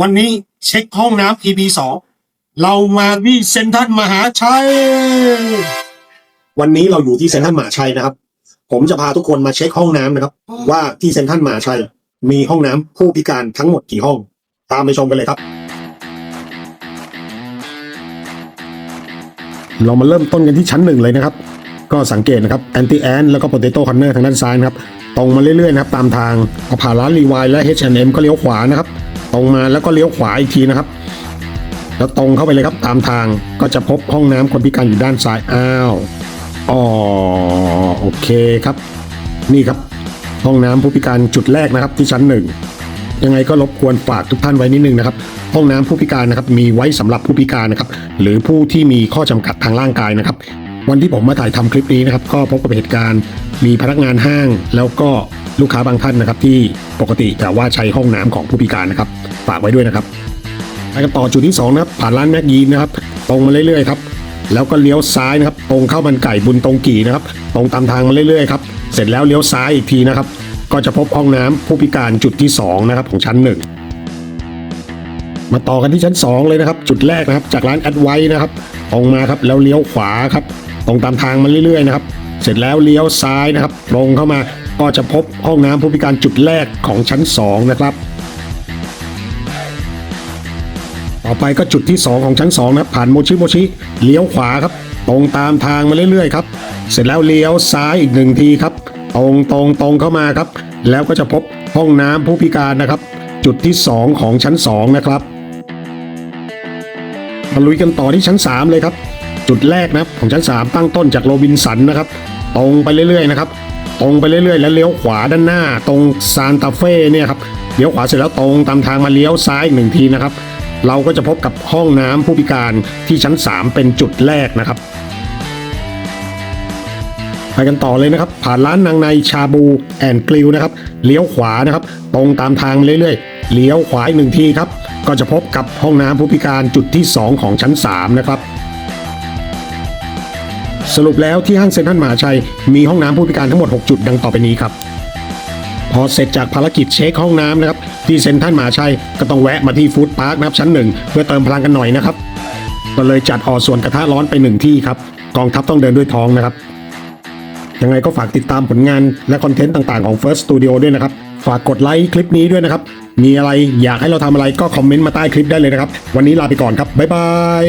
วันนี้เช็คห้องน้ำ EP สองเรามาที่เซ็นทรัลมหาชัย วันนี้เราอยู่ที่เซ็นทรัลมหาชัยนะครับ ผมจะพาทุกคนมาเช็คห้องน้ำนะครับ ว่าที่เซ็นทรัลมหาชัย มีห้องน้ำผู้พิการทั้งหมดกี่ห้อง ตามไปชมกันเลยครับ เรามาเริ่มต้นกันที่ชั้นหนึ่งเลยนะครับ ก็สังเกตนะครับแอนตี้แอนแล้วก็โปเตโต้คอนเนอร์ทางด้านซ้ายนะครับ ตรงมาเรื่อยๆนะครับตามทางพอผ่านร้านรีวายและ H&M ก็เลี้ยวขวานะครับต รงมาแล้วก็เลี้ยวขวาอีกทีนะครับ แล้วตรงเข้าไปเลยครับตามทางก็จะพบห้องน้ำคนพิการอยู่ด้านซ้ายอ้าวอ๋อโอเคครับ นี่ครับ ห้องน้ำผู้พิการจุดแรกนะครับที่ชั้นหนึ่งยังไงก็รบกวนฝากทุกท่านไว้นิดนึงนะครับ ห้องน้ำผู้พิการนะครับมีไว้สำหรับผู้พิการนะครับหรือผู้ที่มีข้อจำกัดทางร่างกายนะครับ วันที่ผมมาถ่ายทำคลิปนี้นะครับ ก็พบกับเหตุการณ์ มีพนักงานห้าง แล้วก็ลูกค้าบางท่านนะครับ ที่ปกติแต่ว่าใช้ห้องน้ำของผู้พิการนะครับ ฝากไว้ด้วยนะครับไปกันต่อจุดที่2นะครับผ่านร้านแม็กยีนนะครับ ตรงมาเรื่อยๆครับแล้วก็เลี้ยวซ้ายนะครับ ตรงเข้ามันไก่บุญตรงกี่นะครับ ตรงตามทางมาเรื่อยๆครับเสร็จแล้วเลี้ยวซ้ายอีกทีนะครับ ก็จะพบห้องน้ำผู้พิการจุดที่2นะครับของชั้นหนึ่งมาต่อกันที่ชั้น 2 เลยนะครับ จุดแรกนะครับ จากร้านแอดไว้นะครับ ตรงมาครับแล้วเลี้ยวขวาครับ ตรงตามทางมาเรื่อยๆนะครับ เสร็จแล้วเลี้ยวซ้ายนะครับ ตรงเข้ามาก็จะพบห้องน้ำผู้พิการจุดแรกของชั้น 2 นะครับ ต่อไปก็จุดที่ 2 ของชั้น 2 นะครับผ่านโมชิโมชิเลี้ยวขวาครับ ตรงตามทางมาเรื่อยๆครับ เสร็จแล้วเลี้ยวซ้ายอีกหนึ่งทีครับ ตรงตรงตรงเข้ามาครับ แล้วก็จะพบห้องน้ำผู้พิการนะครับ จุดที่ 2 ของชั้น 2 นะครับมาลุยกันต่อที่ชั้น 3 เลยครับ จุดแรกนะครับของชั้น 3 ตั้งต้นจากโรบินสันนะครับ ตรงไปเรื่อยๆนะครับตรงไปเรื่อยๆ แล้วเลี้ยวขวาด้านหน้า ตรงซานตาเฟ่เนี่ยครับเลี้ยวขวาเสร็จแล้วตรงตามทางมาเลี้ยวซ้ายอีกหนึ่งทีนะครับ เราก็จะพบกับห้องน้ำผู้พิการที่ชั้น 3 เป็นจุดแรกนะครับไปกันต่อเลยนะครับ ผ่านร้านนางในชาบูแอนกลิวนะครับเลี้ยวขวานะครับ ตรงตามทางเรื่อยๆ เลี้ยวขวาอีกหนึ่งทีครับ ก็จะพบกับห้องน้ำผู้พิการจุดที่ 2 ของชั้น 3 นะครับ สรุปแล้วที่ห้างเซ็นทรัลมหาชัย มีห้องน้ำผู้พิการทั้งหมด 6 จุดดังต่อไปนี้ครับ พอเสร็จจากภารกิจเช็คห้องน้ำนะครับที่เซ็นทรัลมหาชัยก็ต้องแวะมาที่ฟู้ดพาร์คนะครับชั้นหนึ่งเพื่อเติมพลังกันหน่อยนะครับก็เลยจัดออส่วนกระทะร้อนไปหนึ่งที่ครับกองทัพต้องเดินด้วยท้องนะครับยังไงก็ฝากติดตามผลงานและคอนเทนต์ต่างๆของ First Studio ด้วยนะครับ ฝากกดไลค์คลิปนี้ด้วยนะครับ มีอะไรอยากให้เราทำอะไรก็คอมเมนต์มาใต้คลิปได้เลยนะครับ วันนี้ลาไปก่อนครับ บ๊ายบาย